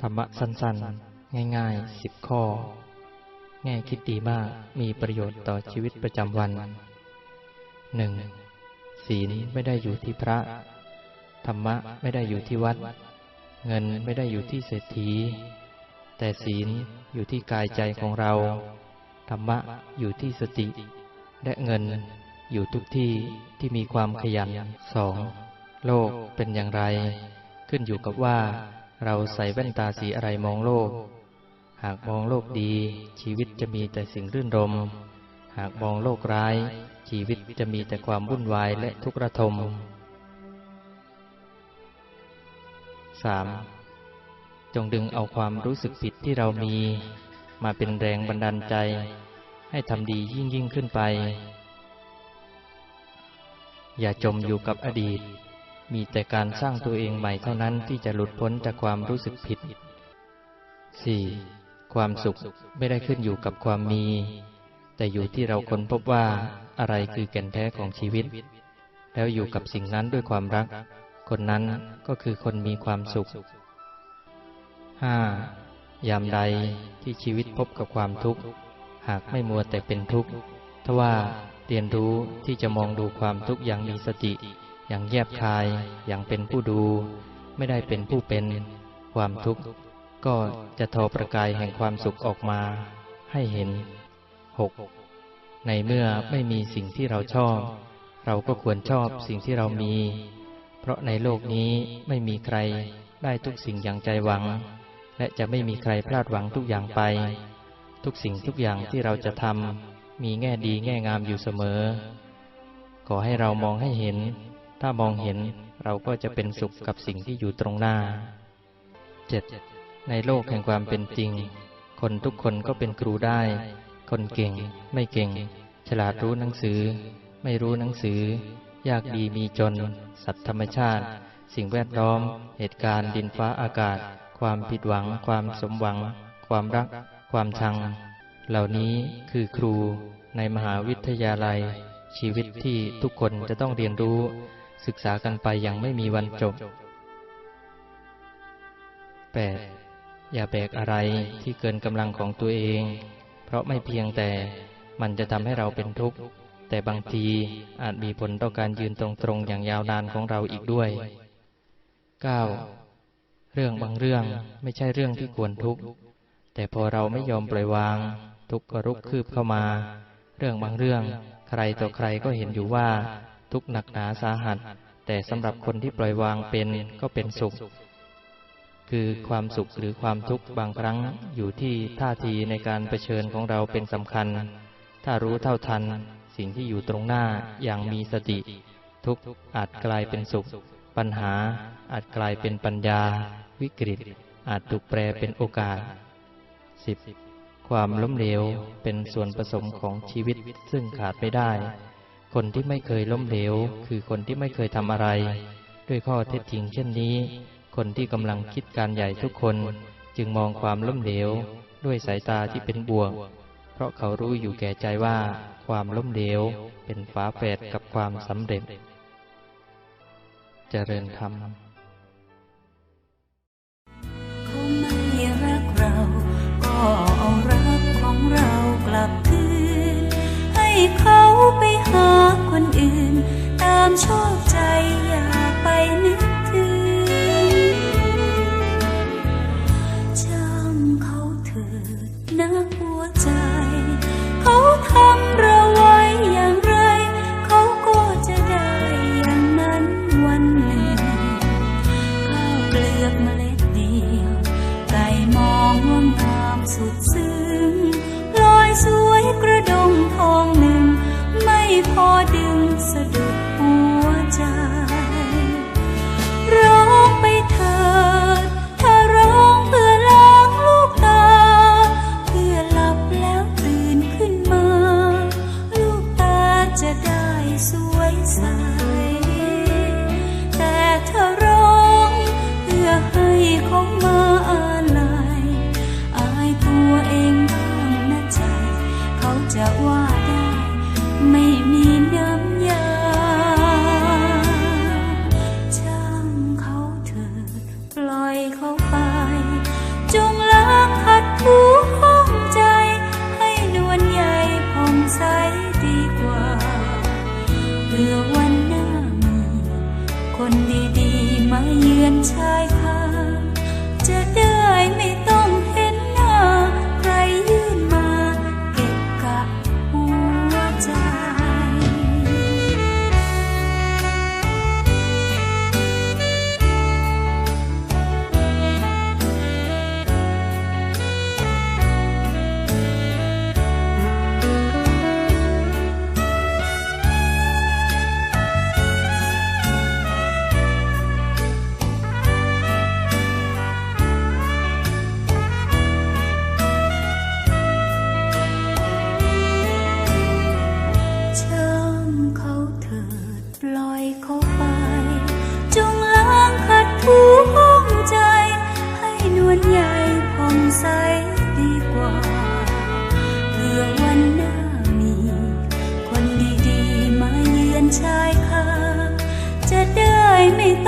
ธรรมะสั้นๆ ง่ายๆสิบข้อ แง่คิดดีมาก มีประโยชน์ต่อชีวิตประจำวันหนึ่งศีลไม่ได้อยู่ที่พระ ธรรมะไม่ได้อยู่ที่วัด เงินไม่ได้อยู่ที่เศรษฐี แต่ศีลอยู่ที่กายใจของเรา ธรรมะอยู่ที่สติ และเงินอยู่ทุกที่ที่มีความขยันสองโลกเป็นอย่างไร ขึ้นอยู่กับว่า เราใส่แว่นตาสีอะไรมองโลก หากมองโลกดี ชีวิตจะมีแต่สิ่งรื่นรม หากมองโลกร้าย ชีวิตจะมีแต่ความวุ่นวายและทุกข์ระทม 3. จงดึงเอาความรู้สึกผิดที่เรามี มาเป็นแรงบันดาลใจ ให้ทำดียิ่งยิ่งขึ้นไป อย่าจมอยู่กับอดีต มีแต่การสร้างตัวเองใหม่เท่านั้นที่จะหลุดพ้นจากความรู้สึกผิด 4. ความสุขไม่ได้ขึ้นอยู่กับความมี แต่อยู่ที่เราค้นพบว่าอะไรคือแก่นแท้ของชีวิต แล้วอยู่กับสิ่งนั้นด้วยความรัก คนนั้นก็คือคนมีความสุข 5. ยามใดที่ชีวิตพบกับความทุกข์ หากไม่มัวแต่เป็นทุกข์ทว่าเรียนรู้ที่จะมองดูความทุกข์อย่างมีสติ อย่างแยบคายอย่างเป็นผู้ดู ไม่ได้เป็นผู้เป็นความทุกข์ ก็จะทอประกายแห่งความสุขออกมาให้เห็น 6. ในเมื่อไม่มีสิ่งที่เราชอบ เราก็ควรชอบสิ่งที่เรามี เพราะในโลกนี้ไม่มีใครได้ทุกสิ่งอย่างใจหวัง และจะไม่มีใครพลาดหวังทุกอย่างไป ทุกสิ่งทุกอย่างที่เราจะทำมีแง่ดีแง่งามอยู่เสมอ ขอให้เรามองให้เห็น ถ้ามองเห็นเราก็จะเป็นสุขกับสิ่งที่อยู่ตรงหน้า 7. ในโลกแห่งความเป็นจริง คนทุกคนก็เป็นครูได้ คนเก่ง ไม่เก่ง ฉลาดรู้หนังสือ ไม่รู้หนังสือ ยากดีมีจน สัตว์ธรรมชาติ สิ่งแวดล้อม เหตุการณ์ดินฟ้าอากาศ ความผิดหวัง ความสมหวัง ความรัก ความชัง เหล่านี้คือครูในมหาวิทยาลัย ชีวิตที่ทุกคนจะต้องเรียนรู้ ศึกษากันไปอย่างไม่มีวันจบ 8. อย่าแบกอะไรที่เกินกำลังของตัวเอง เพราะไม่เพียงแต่มันจะทำให้เราเป็นทุกข์ แต่บางทีอาจมีผลต่อการยืนตรงๆ อย่างยาวนานของเราอีกด้วย 9. เรื่องบางเรื่องไม่ใช่เรื่องที่ควรทุกข์ แต่พอเราไม่ยอมปล่อยวาง ทุกข์ก็รุกคืบเข้ามา เรื่องบางเรื่องใครต่อใครก็เห็นอยู่ว่า ทุกหนักหนาสาหัส แต่สำหรับคนที่ปล่อยวางเป็นก็เป็นสุข คือความสุขหรือความทุกข์บางครั้งอยู่ที่ท่าทีในการเผชิญของเราเป็นสำคัญ ถ้ารู้เท่าทัน สิ่งที่อยู่ตรงหน้าอย่างมีสติ ทุกข์อาจกลายเป็นสุข ปัญหาอาจกลายเป็นปัญญา วิกฤต อาจถูกแปลเป็นโอกาส 10. ความล้มเหลวเป็นส่วนผสมของชีวิตซึ่งขาดไม่ได้ คนที่ไม่เคยล้มเหลว คือคนที่ไม่เคยทำอะไร ด้วยข้อเท็จจริงเช่นนี้ คนที่กำลังคิดการใหญ่ทุกคน จึงมองความล้มเหลว ด้วยสายตาที่เป็นบวก เพราะเขารู้อยู่แก่ใจว่า ความล้มเหลว เป็นฝาแฝดกับความสำเร็จเจริญธรรมเขาไม่รักเรา ก็เอารักของเรากลับคืนให้เขา ตามชอบใจอย่าไปนึกถึงช่างเขาเถิดนะหัวใจ เขาทำเราไว้อย่างไร เขาก็จะได้อย่างนั้นวันหนึ่งข้าวเปลือกเมล็ดเดียวไก่มองว่างามสุดซึ้ง 在。 องใสดีกว่า เพื่อวันหน้ามี คนดีๆมาเยือนชายคาจะได้ไม่ต